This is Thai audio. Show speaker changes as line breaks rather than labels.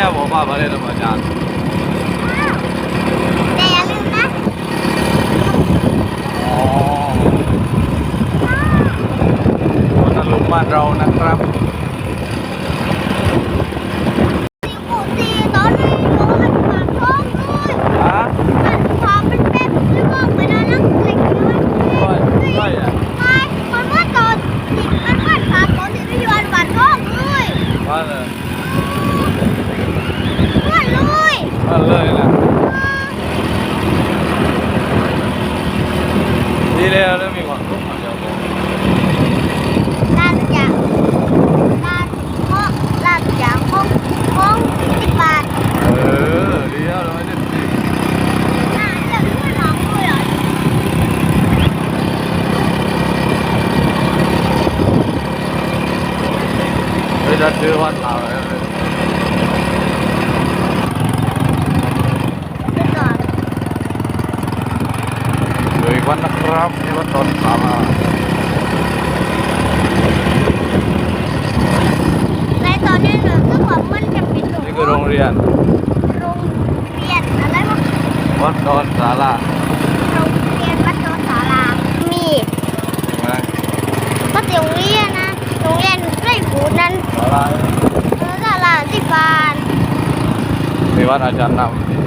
เนี่ยบอกว่ามาเล่นอาจารย์
แต่อย่าลืมนะ
อ๋อวันนั้นลุงบ้านเรานะครับ
ตีกูตีตอนนี้โดนปากท้องด้วย
ฮะ
หันขวาเป็นแป๊บแล้วก็ไปนั่งเหล็กเยอะ
ใช่ใช่อะ
ไม่มันเมื่อตอนจิกมันเมื่อขาตอนที่พี่วันปากท้องเลย
มาเลย
เมื่อเลย
มาเลยนะดีแล้วแล้วมีความสุขเดียวบอก
ลาดยางลาดเพราะลาดยางห้องห้องสิบบาท
เออดีแล้วเราไม่ได้ดี
อ่าจะไม่ร้องเลยเหรอ
เฮ้ยจะเจอวันเสาร์แล้วเลย
ไปก่อน
เหลืออีก วันนะครับที่วันตอนสามอะ
ในตอนนี้เหนือคือความมันจะเป็นหนู
นี่คือโรงเรียน
โรงเรียนอะไรวะ
วัดดอนสารา
โรงเรียนวัดโนสารามี
ใช่ไหม
ก็โรงเรียนนะโรงเรียนใกล้หูนั้น
สารา
เออสาราที่บ้าน
มีวัดอาจารย์นำ